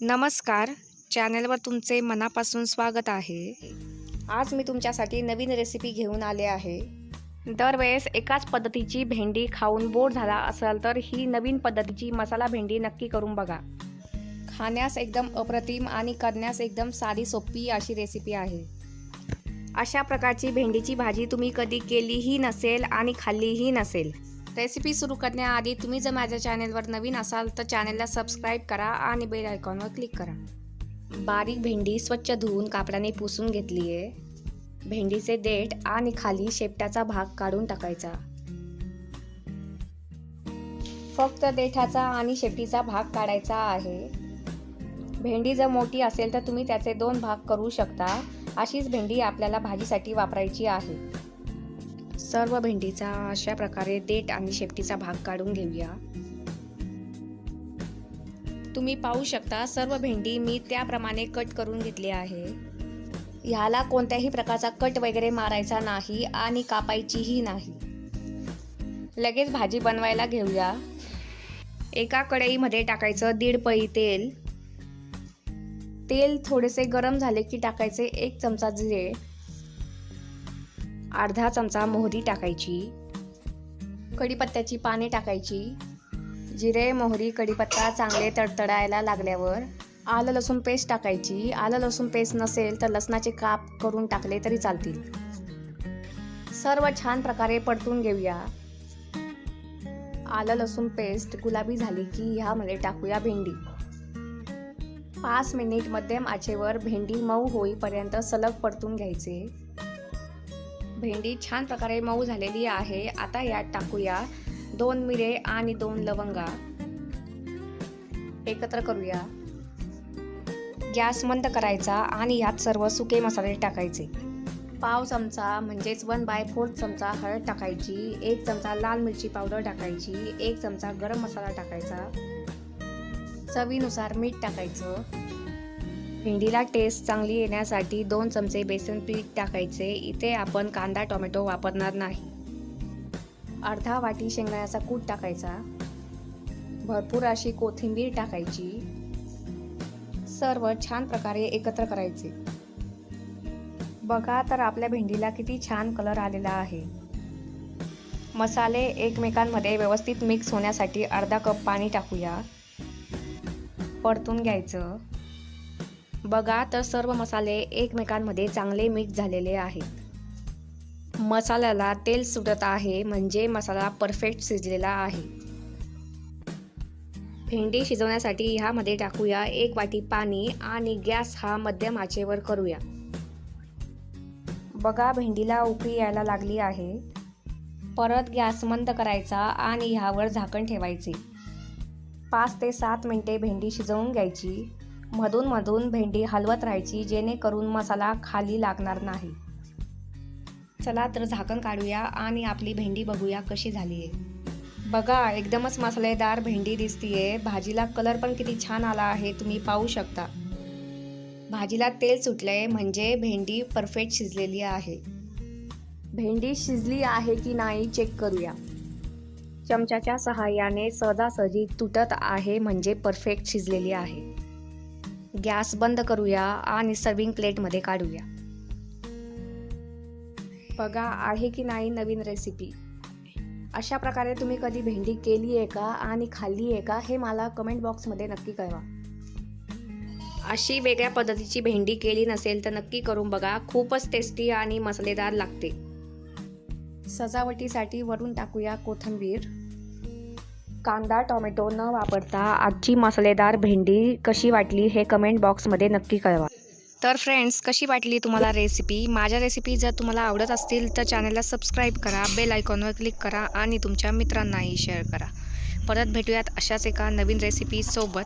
नमस्कार. चॅनलवर तुमचे मनापासून स्वागत आहे. आज मी तुमच्यासाठी नवीन रेसिपी घेऊन आले आहे. दरवेळेस एकाच पद्धतीची भेंडी खाऊन बोर झाला असाल तर ही नवीन पद्धतीची मसाला भेंडी नक्की करून बघा. खाण्यास एकदम अप्रतिम आणि करण्यास एकदम साधी सोपी अशी रेसिपी आहे. अशा प्रकारची भेंडीची भाजी तुम्ही कधी केलीही नसेल आणि खाल्लीही नसेल. रेसिपी सुरू करण्याआधी तुम्ही जर माझ्या चॅनेलवर नवीन असाल तर चॅनेलला सबस्क्राईब करा आणि बेल आयकॉनवर क्लिक करा. बारीक भेंडी स्वच्छ धुवून कापडाने पुसून घेतली आहे भेंडीचे देठ आणि खाली शेपटाचा भाग काढून टाकायचा. फक्त देठाचा आणि शेपटीचा भाग काढायचा आहे. भेंडी जर मोठी असेल तर तुम्ही त्याचे दोन भाग करू शकता. अशीच भेंडी आपल्याला भाजीसाठी वापरायची आहे. सर्व भेंडीचा अशा प्रकारे देठ आणि शेपटीचा भाग काढून घेऊया. तुम्ही पाहू शकता सर्व भेंडी मी त्याप्रमाणे कट करून घेतली आहे. ह्याला कोणत्याही प्रकारचा कट वगैरे मारायचा नाही आणि कापायचीही नाही. लगेच भाजी बनवायला घेऊया. एका कढईमध्ये टाकायचं दीड पई तेल. तेल थोडेसे गरम झाले की टाकायचे एक चमचा जिरे. अर्धा चमचा मोहरी टाकायची. कढीपत्त्याची पाने टाकायची. जिरे मोहरी कढीपत्ता चांगले तडतडायला लागल्यावर आलं लसूण पेस्ट टाकायची. आलं लसूण पेस्ट नसेल तर लसणाचे काप करून टाकले तरी चालतील. सर्व छान प्रकारे परतून घेऊया. आलं लसूण पेस्ट गुलाबी झाली की ह्यामध्ये टाकूया भेंडी. पाच मिनिट मध्यम आचेवर भेंडी मऊ होईपर्यंत सलग परतून घ्यायचे. भेंडी छान प्रकारे मऊ झालेली आहे. आता यात टाकूया दोन मिरे आणि दोन लवंगा. एकत्र करूया. गॅस मंद करायचा आणि यात सर्व सुके मसाले टाकायचे. पाव चमचा म्हणजेच वन बाय फोर्थ चमचा हळद टाकायची एक चमचा लाल मिरची पावडर टाकायची एक चमचा गरम मसाला टाकायचा. चवीनुसार मीठ टाकायचं. भेंडीला टेस्ट चांगली येण्यासाठी दोन चमचे बेसन पीठ टाकायचे. इथे आपण कांदा टोमॅटो वापरणार नाही. अर्धा वाटी शेंगदाण्याचा कूट टाकायचा. भरपूर अशी कोथिंबीर टाकायची. सर्व छान प्रकारे एकत्र करायचे. बघा तर आपल्या भेंडीला किती छान कलर आलेला आहे. मसाले एकमेकांमध्ये व्यवस्थित मिक्स होण्यासाठी अर्धा कप पाणी टाकूया. परतून घ्यायचं. बघा तर सर्व मसाले एकमेकांमध्ये चांगले मिक्स झालेले आहेत. मसाल्याला तेल सुटत आहे म्हणजे मसाला परफेक्ट शिजलेला आहे. भेंडी शिजवण्यासाठी ह्यामध्ये टाकूया एक वाटी पाणी आणि गॅस हा मध्यम आचेवर करूया. बघा भेंडीला उकळी यायला लागली आहे. परत गॅस मंद करायचा आणि ह्यावर झाकण ठेवायचे. पाच ते सात मिनटे भेंडी शिजवून घ्यायची. मधून मधून भेंडी हलवत राहायची जेणेकरून मसाला खाली लागणार नाही. चला तर झाकण काढूया आणि आपली भेंडी बघूया कशी झाली आहे बघा एकदमच मसालेदार भेंडी दिसतीये. भाजीला कलर पण किती छान आला आहे तुम्ही पाहू शकता. भाजीला तेल सुटलंय म्हणजे भेंडी परफेक्ट शिजलेली आहे. भेंडी शिजली आहे की नाही चेक करूया. चमच्याच्या सहाय्याने सहजासहजी तुटत आहे म्हणजे परफेक्ट शिजलेली आहे. गॅस बंद करूया आणि सर्विंग प्लेटमध्ये काढूया. बघा आहे की नाही नवीन रेसिपी अशा प्रकारे तुम्ही कधी भेंडी केली आहे का आणि खाल्ली आहे का हे मला कमेंट बॉक्समध्ये नक्की कळवा. अशी वेगळ्या पद्धतीची भेंडी केली नसेल तर नक्की करून बघा. खूपच टेस्टी आणि मसालेदार लागते. सजावटीसाठी वरून टाकूया कोथिंबीर. कांदा टोमॅटो न वापरता आजची मसालेदार भेंडी कशी वाटली हे कमेंट बॉक्समध्ये नक्की कळवा. तर फ्रेंड्स कशी वाटली तुम्हाला रेसिपी माझ्या रेसिपी जर तुम्हाला आवडत असतील तर चॅनलला सबस्क्राईब करा बेल आयकॉनवर क्लिक करा आणि तुमच्या मित्रांनाही शेअर करा. परत भेटूयात अशाच एका नवीन रेसिपीसोबत